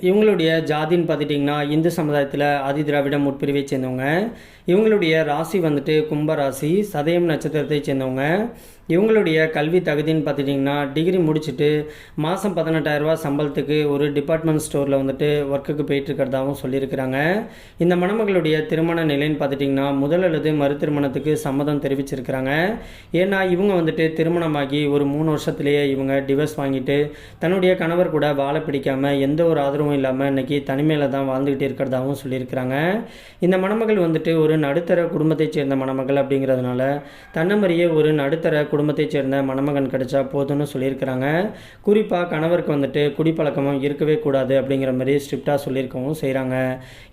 இவங்களுடைய ஜாதின்னு பார்த்துட்டிங்கன்னா இந்து சமுதாயத்தில் ஆதி திராவிடம் உட்பிரிவை சேர்ந்தவங்க. இவங்களுடைய ராசி வந்துட்டு கும்ப ராசி சதயம் நட்சத்திரத்தை சேர்ந்தவங்க. இவங்களுடைய கல்வி தகுதின்னு பார்த்துட்டிங்கன்னா டிகிரி முடிச்சுட்டு மாதம் பதினெட்டாயிரரூபா சம்பளத்துக்கு ஒரு டிபார்ட்மெண்ட் ஸ்டோரில் வந்துட்டு ஒர்க்குக்கு போயிட்டுருக்கிறதாகவும் சொல்லியிருக்கிறாங்க. இந்த மணமகளுடைய திருமண நிலைன்னு பார்த்துட்டிங்கன்னா முதல் அல்லது மறு திருமணத்துக்கு சம்மதம் தெரிவிச்சிருக்கிறாங்க. ஏன்னா இவங்க வந்துட்டு திருமணமாகி ஒரு மூணு வருஷத்துலேயே இவங்க டிவர்ஸ் வாங்கிட்டு தன்னுடைய கணவர் கூட வாழ பிடிக்காம எந்த ஒரு ஆதரவும் இல்லாமல் இன்னைக்கு தனிமையில் தான் வாழ்ந்துக்கிட்டு இருக்கிறதாகவும் சொல்லியிருக்கிறாங்க. இந்த மணமகள் வந்துட்டு ஒரு நடுத்தர குடும்பத்தைச் சேர்ந்த மணமகள் அப்படிங்கிறதுனால தன்னமறியே ஒரு நடுத்தர குடும்பத்தைச் சேர்ந்த மணமகன் கிடைச்சா போதும்னு சொல்லியிருக்கிறாங்க. குறிப்பாக கணவருக்கு வந்துட்டு குடிப்பழக்கமும் இருக்கவே கூடாது அப்படிங்கிற மாதிரி ஸ்ட்ரிக்டாக சொல்லியிருக்கவும் செய்கிறாங்க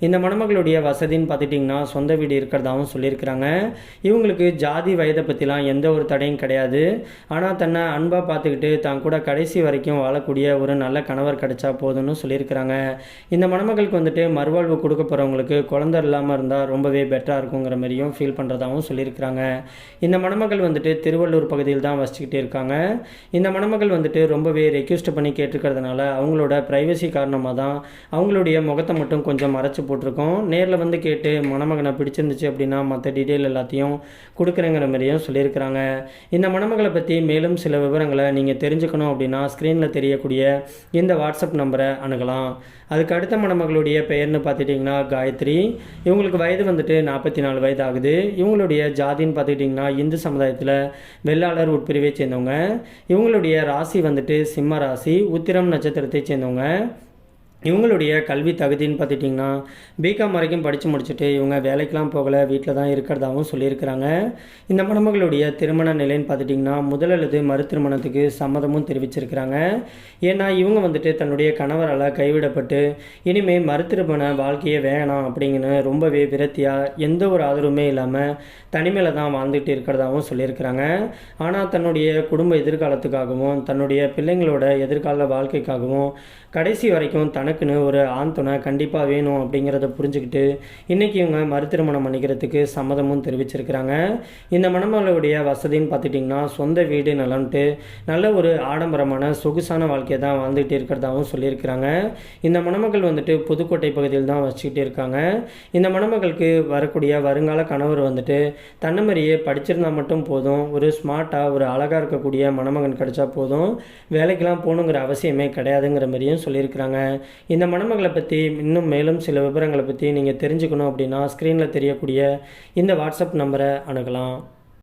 இந்த மணமகளுடைய வசதின்னு பார்த்துட்டிங்கன்னா சொந்த வீடு இருக்கிறதாகவும் சொல்லியிருக்கிறாங்க. இவங்களுக்கு ஜாதி வயதை பற்றிலாம் எந்த ஒரு தடையும் கிடையாது. ஆனால் தன்னை அன்பாக பார்த்துக்கிட்டு தான் கூட கடைசி வரைக்கும் வாழக்கூடிய ஒரு நல்ல கணவர் கிடைச்சா போதும்னு சொல்லியிருக்கிறாங்க. இந்த மணமகளுக்கு வந்துட்டு மறுவாழ்வு கொடுக்க போகிறவங்களுக்கு குழந்தை இல்லாமல் இருந்தால் ரொம்பவே பெட்டராக இருக்குங்கிற மாதிரியும் ஃபீல் பண்ணுறதாகவும் சொல்லியிருக்கிறாங்க. இந்த மணமகள் வந்துட்டு திருவள்ளூர் பகுதியில் தான் வசிச்சுக்கிட்டே இருக்காங்க. இந்த மணமகள் வந்துட்டு ரொம்பவே ரெக்யூஸ்ட் பண்ணி கேட்டிருக்கிறதுனால அவங்களோட ப்ரைவசி காரணமாக தான் அவங்களுடைய முகத்தை மட்டும் கொஞ்சம் மறைச்சு போட்டிருக்கோம். நேரில் வந்து கேட்டு மணமகனை பிடிச்சிருந்துச்சு அப்படின்னா மற்ற டீட்டெயில் எல்லாத்தையும் கொடுக்குறேங்கிற மாதிரியும் சொல்லியிருக்கிறாங்க. இந்த மணமகளை பற்றி மேலும் சில விவரங்களை நீங்கள் தெரிஞ்சுக்கணும் அப்படின்னா ஸ்க்ரீனில் தெரியக்கூடிய இந்த வாட்ஸ்அப் நம்பரை அணுகலாம். அதுக்கு அடுத்த மணமகளுடைய பெயர்னு பார்த்துட்டிங்கன்னா காயத்ரி. இவங்களுக்கு வயது வந்துட்டு நாற்பத்தி நாலு வயது ஆகுது. இவங்களுடைய ஜாதின்னு பார்த்துக்கிட்டிங்கன்னா இந்து சமுதாயத்தில் தொழிலாளர் உட்பிரிவை சேர்ந்தவங்க. இவங்களுடைய ராசி வந்துட்டு சிம்ம ராசி உத்திரம் நட்சத்திரத்தை சேர்ந்தவங்க. இவங்களுடைய கல்வி தகுதின்னு பார்த்துட்டிங்கன்னா பிகாம் வரைக்கும் படித்து முடிச்சுட்டு இவங்க வேலைக்கெலாம் போகலை வீட்டில் தான் இருக்கிறதாகவும் சொல்லியிருக்கிறாங்க. இந்த மணமகளுடைய திருமண நிலைன்னு பார்த்துட்டிங்கன்னா முதல் அல்லது மறு திருமணத்துக்கு சம்மதமும் தெரிவிச்சிருக்கிறாங்க. ஏன்னா இவங்க வந்துட்டு தன்னுடைய கணவரால் கைவிடப்பட்டு இனிமேல் மறு திருமண வாழ்க்கையே வேணாம் அப்படிங்கன்னு ரொம்பவே விரத்தியாக எந்த ஒரு ஆதரவுமே இல்லாமல் தனிமையில் தான் வாழ்ந்துட்டு இருக்கிறதாகவும் சொல்லியிருக்கிறாங்க. ஆனால் தன்னுடைய குடும்ப எதிர்காலத்துக்காகவும் தன்னுடைய பிள்ளைங்களோட எதிர்கால வாழ்க்கைக்காகவும் கடைசி வரைக்கும் தன் தனக்குன்னு ஒரு ஆண் துணை கண்டிப்பாக வேணும் அப்படிங்கிறத புரிஞ்சுக்கிட்டு இன்றைக்கி இவங்க மறுதிருமணம் பண்ணிக்கிறதுக்கு சம்மதமும் தெரிவிச்சிருக்கிறாங்க. இந்த மணமகளுடைய வசதின்னு பார்த்துட்டிங்கன்னா சொந்த வீடு நலன்ட்டு நல்ல ஒரு ஆடம்பரமான சொகுசான வாழ்க்கையை தான் வாழ்ந்துகிட்டு இருக்கிறதாகவும் சொல்லியிருக்கிறாங்க. இந்த மணமகள் வந்துட்டு புதுக்கோட்டை பகுதியில் தான் வச்சுக்கிட்டு இருக்காங்க. இந்த மணமகளுக்கு வரக்கூடிய வருங்கால கணவர் வந்துட்டு தன்னமரியே படிச்சிருந்தா மட்டும் போதும் ஒரு ஸ்மார்ட்டாக ஒரு அழகாக இருக்கக்கூடிய மணமகன் கிடைச்சா போதும் வேலைக்கெல்லாம் போகணுங்கிற அவசியமே கிடையாதுங்கிற மாதிரியும் சொல்லியிருக்கிறாங்க. இந்த மணமகளை பற்றி இன்னும் மேலும் சில விவரங்களை பற்றி நீங்கள் தெரிஞ்சுக்கணும் அப்படின்னா ஸ்க்ரீனில் தெரியக்கூடிய இந்த வாட்ஸ்அப் நம்பரை அணுகலாம்.